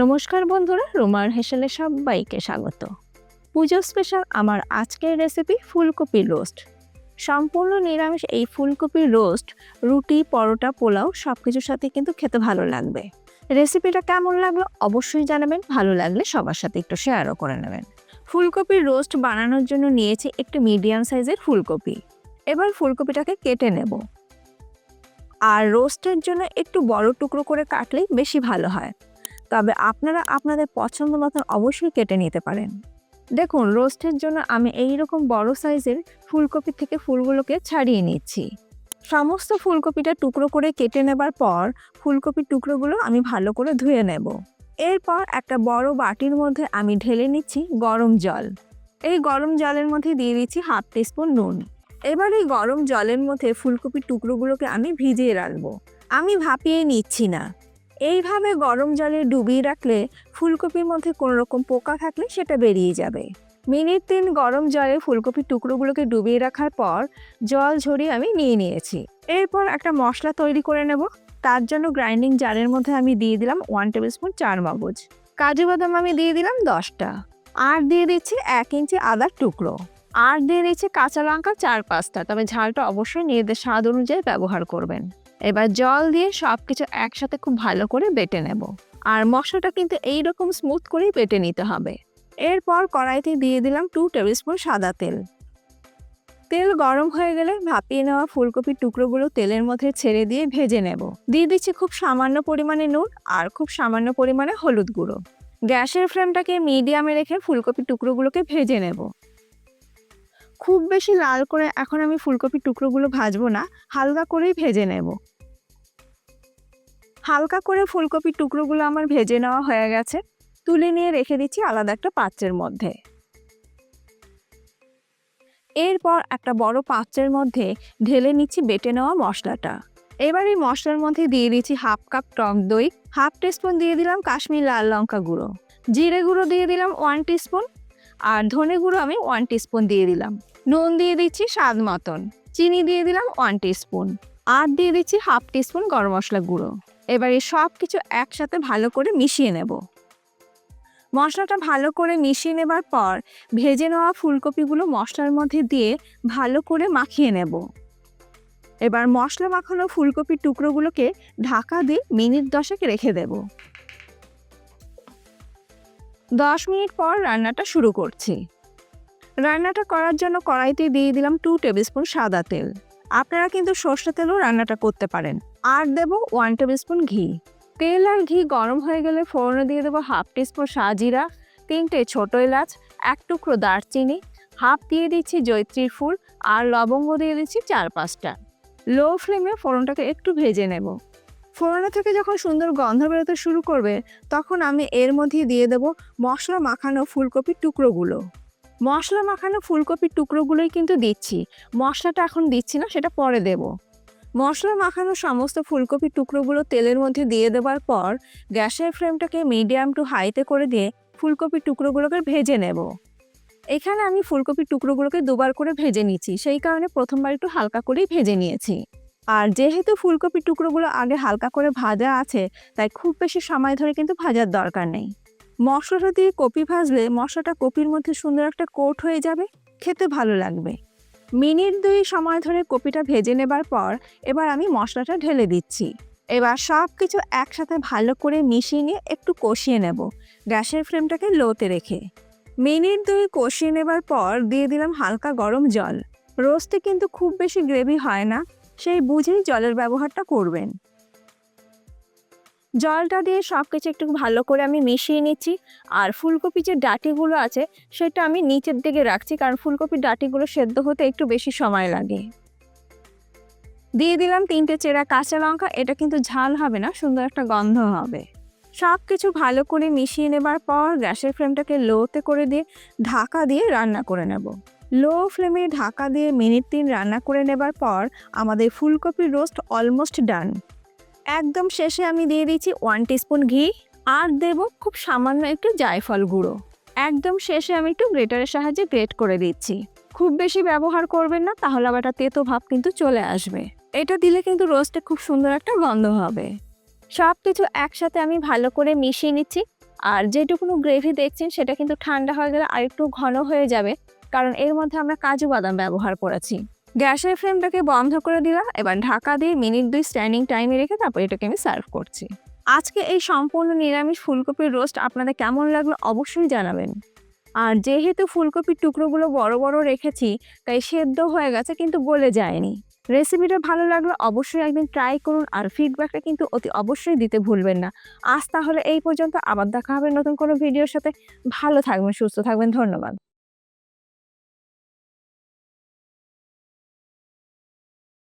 নমস্কার বন্ধুরা, রোমার হেসেলে সবাইকে স্বাগত। পুজো স্পেশাল আমার আজকের রেসিপি ফুলকপি রোস্ট সম্পূর্ণ নিরামিষ এই ফুলকপি রোস্ট রুটি, পরোটা, পোলাও সব কিছুর সাথে কিন্তু খেতে ভালো লাগবে। রেসিপিটা কেমন লাগল অবশ্যই জানাবেন, ভালো লাগলে সবার সাথে একটু শেয়ারও করে নেবেন। ফুলকপির রোস্ট বানানোর জন্য নিয়েছি একটু মিডিয়াম সাইজের ফুলকপি। এবার ফুলকপিটাকে কেটে নেব। আর রোস্টের জন্য একটু বড় টুকরো করে কাটলেই বেশি ভালো হয়। তবে আপনারা আপনাদের পছন্দ মতন অবশ্যই কেটে নিতে পারেন। দেখুন, রোস্টের জন্য আমি এই রকম বড় সাইজের ফুলকপি থেকে ফুলগুলোকে ছাড়িয়ে নিচ্ছি। সমস্ত ফুলকপিটা টুকরো করে কেটে নেবার পর ফুলকপির টুকরোগুলো আমি ভালো করে ধুয়ে নেব। এরপর একটা বড় বাটির মধ্যে আমি ঢেলে নিচ্ছি গরম জল। এই গরম জলের মধ্যে দিয়ে দিচ্ছি হাফ টিস্পুন নুন। এবার এই গরম জলের মধ্যে ফুলকপির টুকরোগুলোকে আমি ভিজিয়ে রাখব। আমি ভাপিয়ে নিচ্ছি না। এইভাবে গরম জলে ডুবিয়ে রাখলে ফুলকপির মধ্যে কোনো রকম পোকা থাকলে সেটা বেরিয়ে যাবে। মিনিট তিন গরম জলে ফুলকপির টুকরোগুলোকে ডুবিয়ে রাখার পর জল ঝরিয়ে আমি নিয়ে নিয়েছি। এরপর একটা মশলা তৈরি করে নেব। তার জন্য গ্রাইন্ডিং জারের মধ্যে আমি দিয়ে দিলাম ওয়ান টেবিল স্পুন চার মগজ। কাজু বাদাম আমি দিয়ে দিলাম দশটা। আর দিয়ে দিচ্ছি এক ইঞ্চি আদার টুকরো। আর দিয়ে দিচ্ছি কাঁচা লঙ্কা চার পাঁচটা। তবে ঝালটা অবশ্যই নিজেদের স্বাদ অনুযায়ী ব্যবহার করবেন। এবার জল দিয়ে সব কিছু একসাথে খুব ভালো করে বেটে নেব। আর মশলাটা কিন্তু এই রকম স্মুথ করেই বেটে নিতে হবে। এরপর কড়াইতে দিয়ে দিলাম টু টেবিল স্পুন সাদা তেল। তেল গরম হয়ে গেলে ভাপিয়ে নেওয়া ফুলকপির টুকরোগুলো তেলের মধ্যে ছেড়ে দিয়ে ভেজে নেব। দিয়ে দিচ্ছি খুব সামান্য পরিমাণে নুন আর খুব সামান্য পরিমাণে হলুদ গুঁড়ো। গ্যাসের ফ্লেমটাকে মিডিয়ামে রেখে ফুলকপির টুকরোগুলোকে ভেজে নেব। খুব বেশি লাল করে এখন আমি ফুলকপির টুকরোগুলো ভাজবো না, হালকা করেই ভেজে নেব। হালকা করে ফুলকপির টুকরোগুলো আমার ভেজে নেওয়া হয়ে গেছে, তুলে নিয়ে রেখে দিচ্ছি আলাদা একটা পাত্রের মধ্যে। এরপর একটা বড় পাত্রের মধ্যে ঢেলে নিচ্ছি বেটে নেওয়া মশলাটা। এবার এই মশলার মধ্যে দিয়ে দিচ্ছি হাফ কাপ টক দই, হাফ টিস্পুন দিয়ে দিলাম কাশ্মীর লাল লঙ্কা গুঁড়ো, জিরে গুঁড়ো দিয়ে দিলাম ওয়ান টিস্পুন, আর ধনে গুঁড়ো আমি ওয়ান টিস্পুন দিয়ে দিলাম। নুন দিয়ে দিচ্ছি স্বাদ মতন। চিনি দিয়ে দিলাম ওয়ান টিস্পুন আর দিয়ে দিচ্ছি হাফ টিস্পুন গরম মশলা গুঁড়ো। এবার এই সব কিছু একসাথে ভালো করে মিশিয়ে নেব। মশলাটা ভালো করে মিশিয়ে নেবার পর ভেজে নেওয়া ফুলকপিগুলো মশলার মধ্যে দিয়ে ভালো করে মাখিয়ে নেব। এবার মশলা মাখানো ফুলকপির টুকরোগুলোকে ঢাকা দিয়ে মিনিট দশেক রেখে দেব। দশ মিনিট পর রান্নাটা শুরু করছি। রান্নাটা করার জন্য কড়াইতে দিয়ে দিলাম টু টেবিল স্পুন সাদা তেল। আপনারা কিন্তু সর্ষে তেলও রান্নাটা করতে পারেন। আর দেব ওয়ান টেবিল স্পুন ঘি। তেল আর ঘি গরম হয়ে গেলে ফোড়নে দিয়ে দেবো হাফ টিস্পুন সাজিরা, তিনটে ছোট এলাচ, এক টুকরো দারচিনি হাফ দিয়ে দিচ্ছি জৈত্রীর ফুল আর লবঙ্গ দিয়ে দিচ্ছি চার পাঁচটা। লো ফ্লেমে ফোড়নটাকে একটু ভেজে নেব। ফোড়নে থেকে যখন সুন্দর গন্ধ বেরোতে শুরু করবে, তখন আমি এর মধ্যে দিয়ে দেব মশলা মাখানো ফুলকপির টুকরোগুলো। মশলা মাখানো ফুলকপির টুকরোগুলোই কিন্তু দিচ্ছি। মশলাটা এখন দিচ্ছি না, সেটা পরে দেব। মশলা মাখানো সমস্ত ফুলকপির টুকরোগুলো তেলের মধ্যে দিয়ে দেওয়ার পর গ্যাসের ফ্লেমটাকে মিডিয়াম টু হাইতে করে দিয়ে ফুলকপির টুকরোগুলোকে ভেজে নেব। এখানে আমি ফুলকপির টুকরোগুলোকে দুবার করে ভেজে নিচ্ছি, সেই কারণে প্রথমবার একটু হালকা করেই ভেজে নিয়েছি। আর যেহেতু ফুলকপির টুকরোগুলো আগে হালকা করে ভাজা আছে, তাই খুব বেশি সময় ধরে কিন্তু ভাজার দরকার নেই। মশলাটা দিয়ে কপি ভাজলে মশলাটা কপির মধ্যে সুন্দর একটা কোট হয়ে যাবে, খেতে ভালো লাগবে। মিনিট দুই সময় ধরে কপিটা ভেজে নেবার পর এবার আমি মশলাটা ঢেলে দিচ্ছি। এবার সব কিছু একসাথে ভালো করে মিশিয়ে নিয়ে একটু কষিয়ে নেব, গ্যাসের ফ্লেমটাকে লোতে রেখে। মিনিট দুই কষিয়ে নেবার পর দিয়ে দিলাম হালকা গরম জল। রোস্টে কিন্তু খুব বেশি গ্রেভি হয় না, সেই বুঝেই জলের ব্যবহারটা করবেন। জলটা দিয়ে সব কিছু একটু ভালো করে আমি মিশিয়ে নিচ্ছি। আর ফুলকপি যে ডাটিগুলো আছে, সেটা আমি নিচের দিকে রাখছি, কারণ ফুলকপির ডাটিগুলো সেদ্ধ হতে একটু বেশি সময় লাগে। দিয়ে দিলাম তিনটে চেরা কাঁচা লঙ্কা, এটা কিন্তু ঝাল হবে না, সুন্দর একটা গন্ধ হবে। সব কিছু ভালো করে মিশিয়ে নেবার পর গ্যাসের ফ্লেমটাকে লোতে করে দিয়ে ঢাকা দিয়ে রান্না করে নেব। লো ফ্লেমে ঢাকা দিয়ে মিনিট তিন রান্না করে নেবার পর আমাদের ফুলকপির রোস্ট অলমোস্ট ডান। একদম শেষে আমি দিয়ে দিচ্ছি ওয়ান টিস্পুন ঘি আর দেব খুব সামান্য একটু জায়ফল গুঁড়ো। একদম শেষে আমি একটু গ্রেটারের সাহায্যে গ্রেট করে দিচ্ছি। খুব বেশি ব্যবহার করবেন না, তাহলে আবার একটা তেতো ভাব কিন্তু চলে আসবে। এটা দিলে কিন্তু রোস্টে খুব সুন্দর একটা গন্ধ হবে। সব কিছু একসাথে আমি ভালো করে মিশিয়ে নিচ্ছি। আর যেটুকুনো গ্রেভি দেখছেন, সেটা কিন্তু ঠান্ডা হয়ে গেলে আরেকটু ঘন হয়ে যাবে। কারণ এর মধ্যে আমরা কাজু বাদাম ব্যবহার করেছি। গ্যাসের ফ্লেমটাকে বন্ধ করে দিলাম। এবার ঢাকা দিয়ে মিনিট দুই স্ট্যান্ডিং টাইমে রেখে তারপর এটাকে আমি সার্ভ করছি। আজকে এই সম্পূর্ণ নিরামিষ ফুলকপির রোস্ট আপনাদের কেমন লাগল অবশ্যই জানাবেন। আর যেহেতু ফুলকপির টুকরোগুলো বড় বড় রেখেছি, তাই সেদ্ধ হয়ে গেছে কিন্তু গলে যায়নি। রেসিপিটা ভালো লাগলে অবশ্যই একদিন ট্রাই করুন আর ফিডব্যাকটা কিন্তু অতি অবশ্যই দিতে ভুলবেন না। আজ তাহলে এই পর্যন্ত, আবার দেখা হবে নতুন কোনো ভিডিওর সাথে। ভালো থাকবেন, সুস্থ থাকবেন, ধন্যবাদ।